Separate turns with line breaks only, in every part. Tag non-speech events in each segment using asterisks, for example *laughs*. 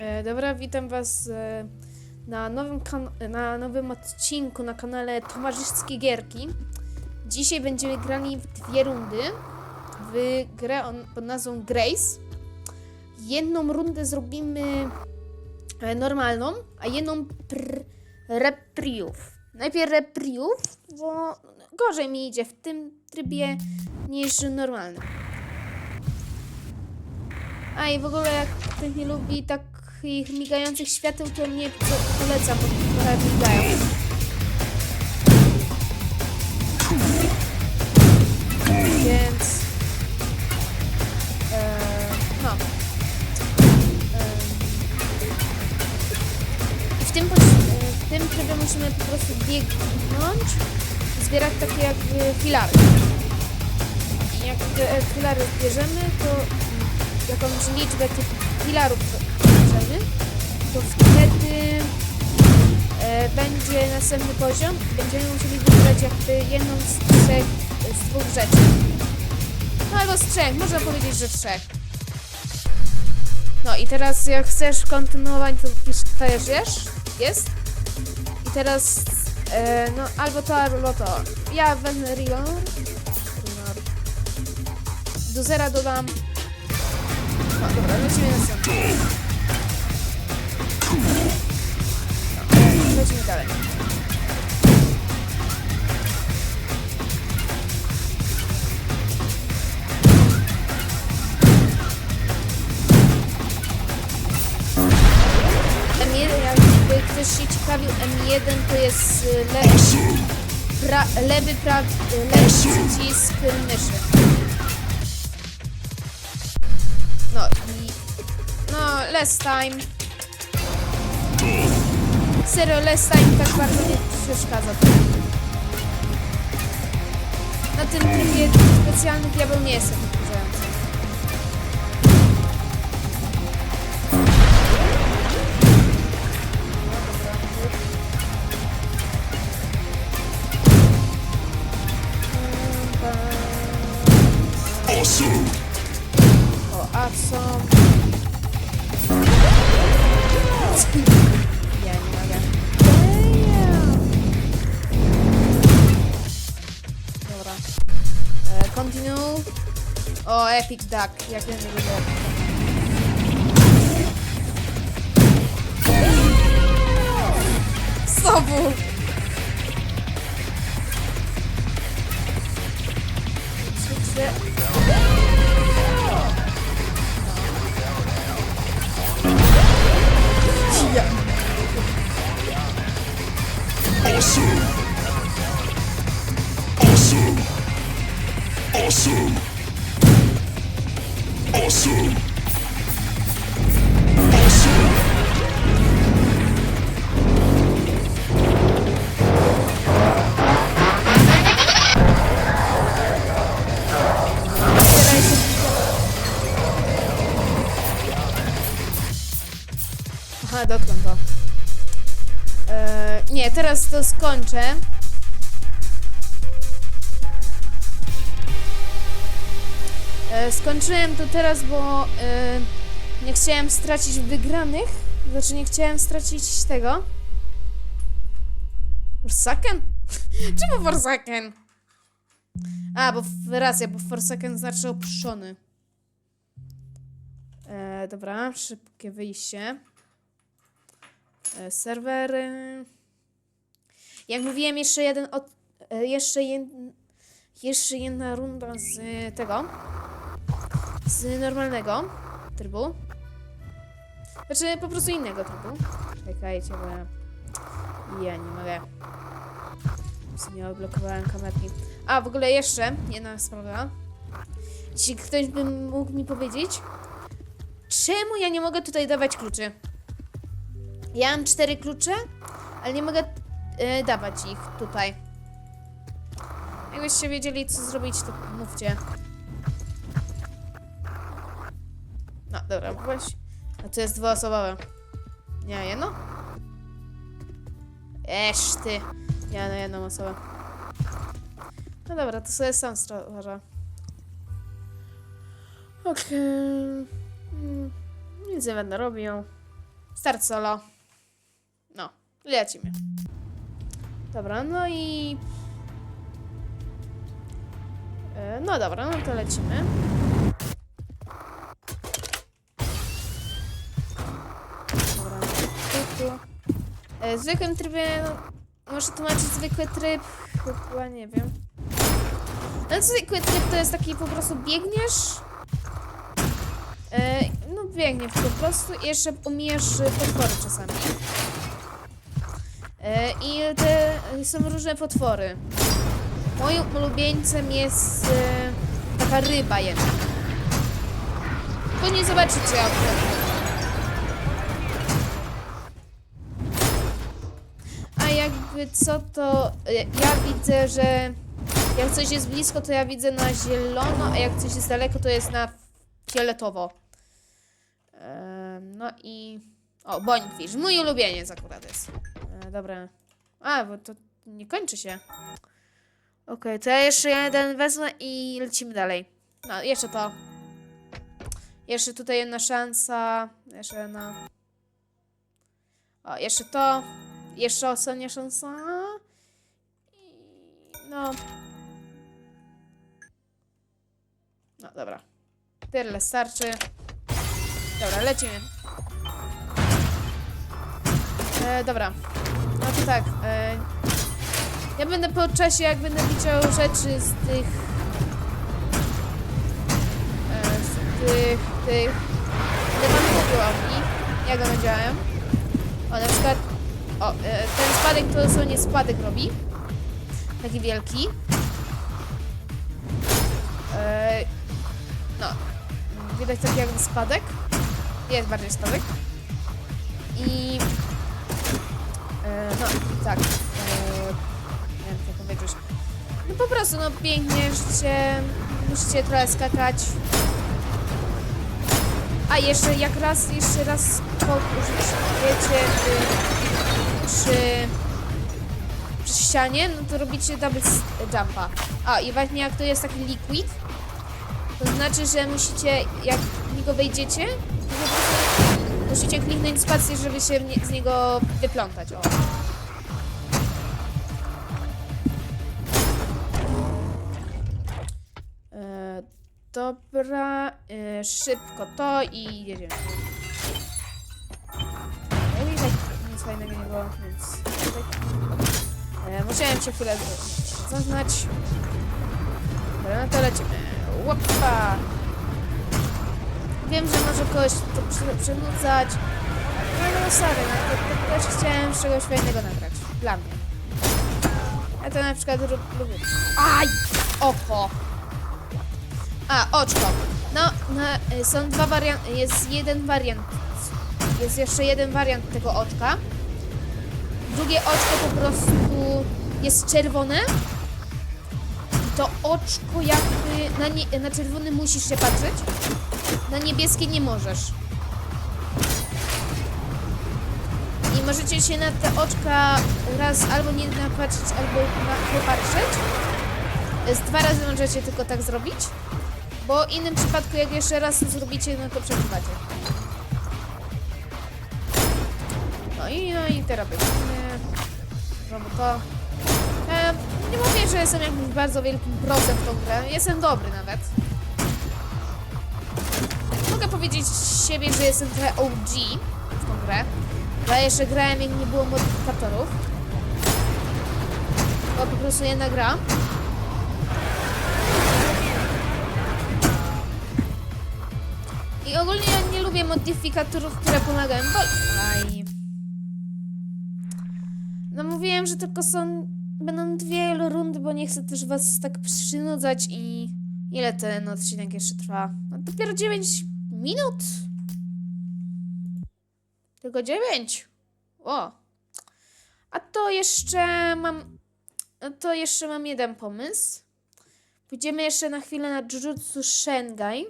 E, dobra, witam Was e, na, nowym na nowym odcinku na kanale Towarzyskie Gierki. Dzisiaj będziemy grali w dwie rundy w grę on, pod nazwą Grace. Jedną rundę zrobimy e, normalną, a jedną pr- repriów. Najpierw repriów, bo gorzej mi idzie w tym trybie niż normalnym. A i w ogóle jak ktoś nie lubi takich migających świateł, to mnie po- polecam, bo trochę migają. Więc... E, no. E, w tym, w tym trybie musimy po prostu biegnąć zbierać takie jakby filary. Jak te filary zbierzemy, to jakąś liczbę tych filarów bierzemy, to wtedy e, będzie następny poziom będziemy musieli wybrać jakby jedną z trzech, z dwóch rzeczy. No albo z trzech, można powiedzieć, że trzech. No i teraz jak chcesz kontynuować, to pisz też wiesz, jest. I teraz e, no albo to, albo to. Ja wezmę. Rilor. Do zera dodam no dobra, lecimy następny. Lecimy dalej. M1, jakby ktoś się ciekawił, M1 to jest y, lewy, pra, lewy, pra, lewy przycisk myszy. No i... No, less time. Serio, less time tak bardzo nie przeszkadza. Na tym trybie specjalnych diabeł nie jestem O, Epic Duck. Jak ja nie lubię Duck. Znowu! Trzy, nie, teraz to skończę. E, skończyłem to teraz, bo e, nie chciałem stracić wygranych. Znaczy, nie chciałem stracić tego. Forsaken? *laughs* Czemu Forsaken? A, bo racja, bo Forsaken znaczy opuszczony. E, dobra, szybkie wyjście. E, serwery. Jak mówiłem, jeszcze jeden od, e, jeszcze, jed, jeszcze jedna runda z tego. Z normalnego trybu. Znaczy po prostu innego trybu. Czekajcie, bo ja, ja nie mogę. Nie odblokowałem kamerki. A, w ogóle jeszcze jedna sprawa. Jeśli ktoś by mógł mi powiedzieć, czemu ja nie mogę tutaj dawać kluczy? Ja mam cztery klucze, ale nie mogę e, dawać ich tutaj. Jakbyście wiedzieli, co zrobić, to mówcie. No, dobra, właśnie. A to jest dwuosobowe. Nie, jedno? Esz ty. Ja na jedną osobę. No dobra, to sobie sam stwarza. Okej. Mm, Nic nie będę robił. Start solo. No, lecimy. Dobra, no i... E, No dobra, no to lecimy. Dobra, tu, tu. E, W zwykłym trybie, no, może tłumaczyć zwykły tryb, chyba nie wiem. No zwykły tryb to jest taki po prostu biegniesz, e, no biegniesz po prostu i jeszcze umiesz potwory czasami. E, I te e, są różne potwory. Moim ulubieńcem jest e, taka ryba jedna. Później zobaczycie jak to. A jakby co to ja widzę, że jak coś jest blisko, to ja widzę na zielono, a jak coś jest daleko, to jest na fioletowo. No i... O, Boingfish, mój ulubieniec akurat jest. E, dobra. A, bo to nie kończy się. Okej, to ja jeszcze jeden wezmę i lecimy dalej. No, jeszcze to. Jeszcze tutaj jedna szansa. Jeszcze jedna. O, jeszcze to. Jeszcze ostatnia szansa. I no. No, dobra. Tyle starczy. Dobra, lecimy. E, dobra. No to tak. E, ja będę po czasie, jak będę widział rzeczy z tych... E, z tych... tych... Będę wam mówił o nich, jak one działają. O, na przykład... O, e, ten spadek to co nie spadek robi. Taki wielki. E, no. Widać taki jakby spadek. Jest bardziej spadek. I... E, no, tak. E, nie wiem, co powiedzieć. No po prostu, no pięknie, życie. Musicie trochę skakać. A jeszcze jak raz, jeszcze raz y, przy, przy ścianie, no to robicie double jumpa. A i właśnie jak to jest taki liquid, to znaczy, że musicie, jak w niego wejdziecie, musicie kliknąć spację, żeby się nie, z niego wyplątać. O. E, dobra, e, szybko to i jedziemy. Ja i tak nic fajnego nie było, więc... E, musiałem się chwilę zaznać. Dobra, no to lecimy. Łopa! Wiem, że może kogoś to przy- przynudzać. No no sorry, no to, to też chciałem czegoś fajnego nagrać. Dla mnie. Ja to na przykład lubię. Aj! Oko! A, oczko. No, no y, są dwa warianty. Jest jeden wariant. Jest jeszcze jeden wariant tego oczka. Drugie oczko po prostu jest czerwone. I to oczko jakby na, nie, na czerwony musisz się patrzeć. Na niebieskie nie możesz. I możecie się na te oczka raz albo nie napatrzeć, albo popatrzeć. Z dwa razy możecie tylko tak zrobić. Bo w innym przypadku, jak jeszcze raz zrobicie, no to przegrywacie. No i, no i teraz będziemy. Znowu to. E, nie mówię, że jestem jakimś bardzo wielkim procem w tą grę. Jestem dobry nawet. Mogę powiedzieć siebie, że jestem trochę OG w tą grę. Bo ja jeszcze grałem, jak nie było modyfikatorów. Bo po prostu jedna gra. I ogólnie ja nie lubię modyfikatorów, które pomagają, bo... No mówiłem, że tylko są... Będą dwie rundy, bo nie chcę też was tak przynudzać i... Ile ten odcinek jeszcze trwa? No dopiero 9 minut? Tylko 9? O. A to jeszcze mam... To jeszcze mam jeden pomysł. Pójdziemy jeszcze na chwilę na Jujutsu Shengai.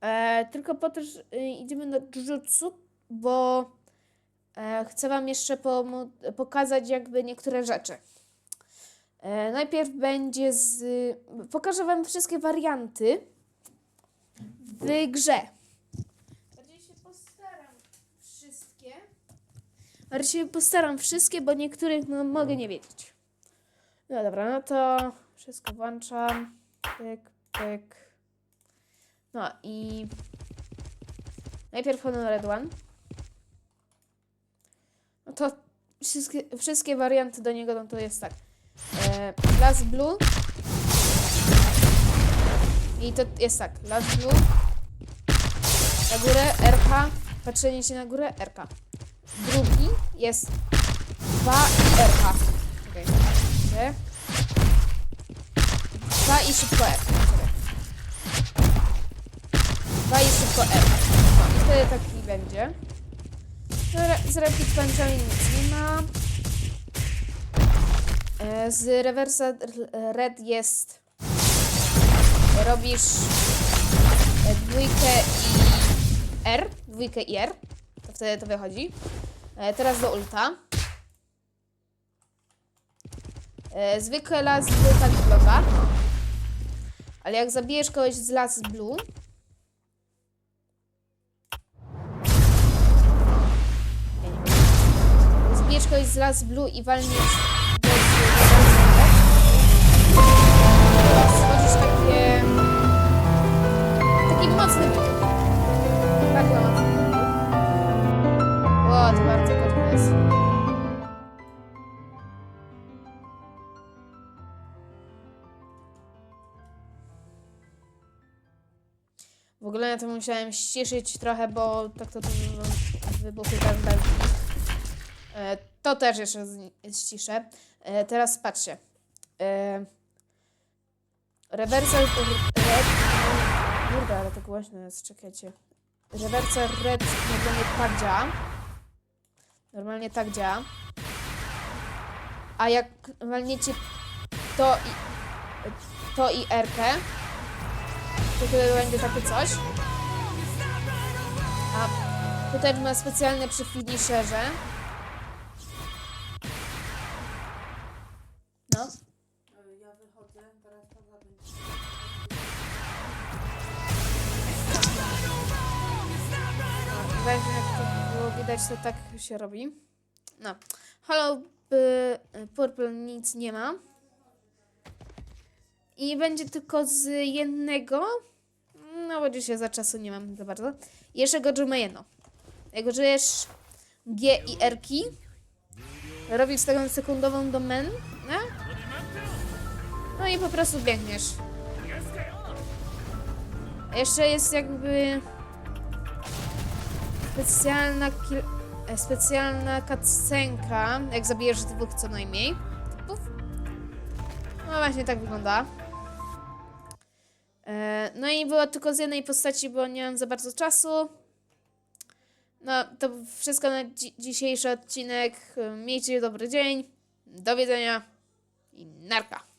E, tylko po to, że y, idziemy na Jujutsu, bo e, chcę wam jeszcze pokazać jakby niektóre rzeczy. E, najpierw będzie z... Pokażę wam wszystkie warianty w grze. Bardziej się postaram Ale się postaram wszystkie, bo niektórych no, mogę nie wiedzieć. No dobra, no to wszystko włączam. Pyk, pyk. No i najpierw Honored One. No to wszystkie, wszystkie warianty do niego, no to jest tak. E, Blue. I to jest tak. Last Blue. Na górę RH. Patrzenie się na górę RK. Drugi jest 2 i RH. Czekaj. Czekaj. 2 i szybko R. Czekaj. 2 i szybko R. I wtedy taki będzie. Z Rapid Punchami nic nie ma. E, Z rewersa r- red jest. Robisz e, dwójkę i R. Dwójkę i R. To wtedy to wychodzi. E, Teraz do ulta. E, Zwykle las blue tak wygląda. Ale jak zabijesz kogoś z las blue. Zabijesz kogoś z las blue i walniesz Na to musiałem ściszyć trochę, bo tak to, to wybuchy tak dalej. To też jeszcze ściszę. E, Teraz patrzcie. E, Reversal red. Kurde, ale to głośno jest, czekajcie. Reversal red normalnie tak działa. Normalnie tak działa. A jak walniecie to i, to i R-kę, to wtedy będzie takie coś. A tutaj ma specjalne przy finisherze. No.
Ja wychodzę, teraz będzie.
Właśnie jak to było widać, to tak się robi. No. Hollow y, Purple nic nie ma. I będzie tylko z jednego. No bo dzisiaj za czasu nie mam za bardzo. Jeszcze go jedno. Jak użyjesz G i R key, robisz taką sekundową domenę. No i po prostu biegniesz. Jeszcze jest jakby specjalna, e, specjalna cutscenka, jak zabijesz dwóch co najmniej. No właśnie tak wygląda. E, no i była tylko z jednej postaci, bo nie mam za bardzo czasu. No, to wszystko na dzi- dzisiejszy odcinek. Miejcie dobry dzień. Do widzenia i narka.